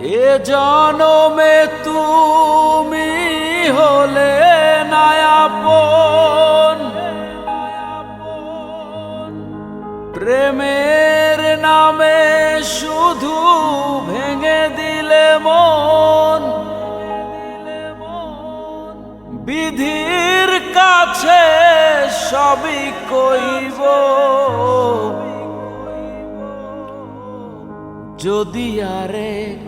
এ জনমে তুমি হলে নায়াপন প্রেমের নামে শুধু ভেঙে দিলে মন। বিধির কাছে সবই কইব। যদি আরেক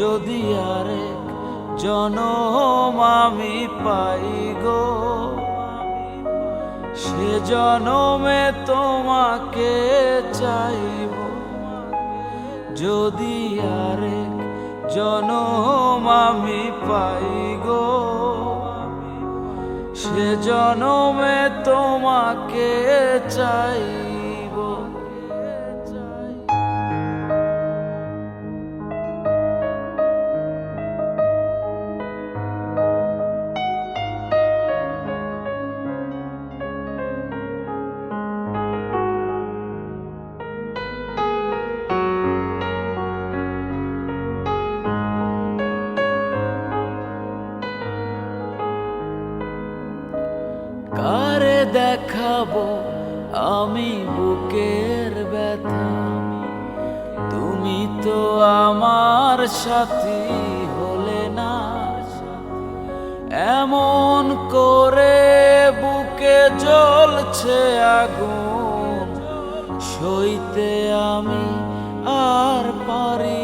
যদি আরেক জনম আমি পাই গো, সে জনমে তোমাকে চাইব। যদি আরেক জনম আমি পাই গো, সে জনমে তোমাকে চাইব। দেখাবো আমি বুকের ব্যথা। তুমি তো আমার সাথী হলে না। এমন করে বুকে জ্বলছে আগুন, সইতে আমি আর পারি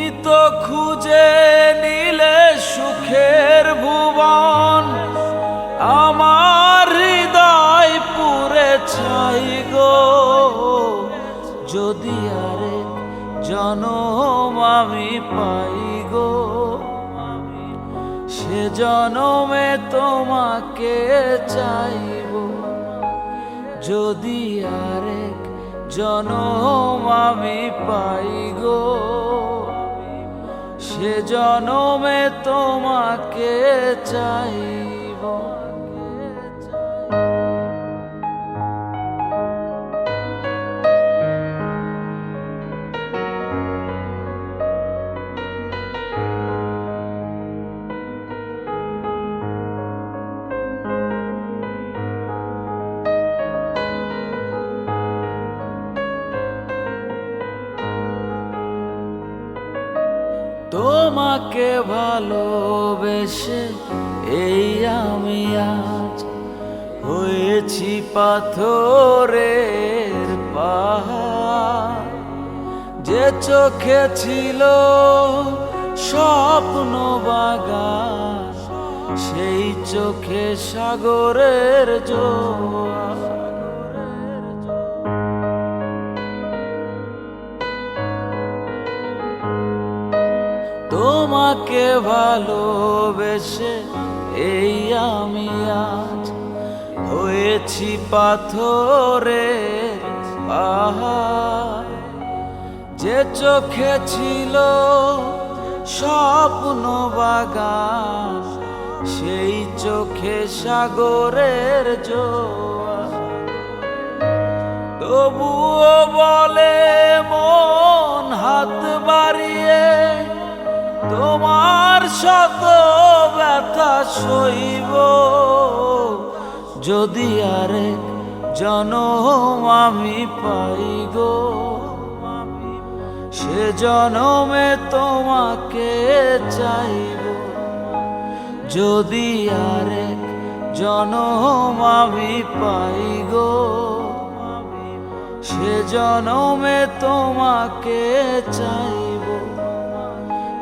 জনম আমি পাই গো। সে জনমে তোমাকে চাইব। যদি আরেক জনম আমি পাই গো, সে জনমে তোমাকে চাইব। তোমাকে ভালোবেসে এই আমি আজ হয়েছি পাথরের যে চোখে ছিল স্বপ্ন বাগান, সেই চোখে সাগরের জোয়ার। তোমাকে ভালোবেসে এই আমি আজ হয়েছি পাথরে পাহাড়। যে চোখে ছিল স্বপ্ন বাগান, সেই চোখে সাগরের জোয়ার। তবুও শত ব্যথা সইব। যদি আরেক জনম আমি পাই গো, সে জনমে তোমাকে চাইব। যদি আরেক জনম আমি পাই গো, সে জনমে তোমাকে চাইব।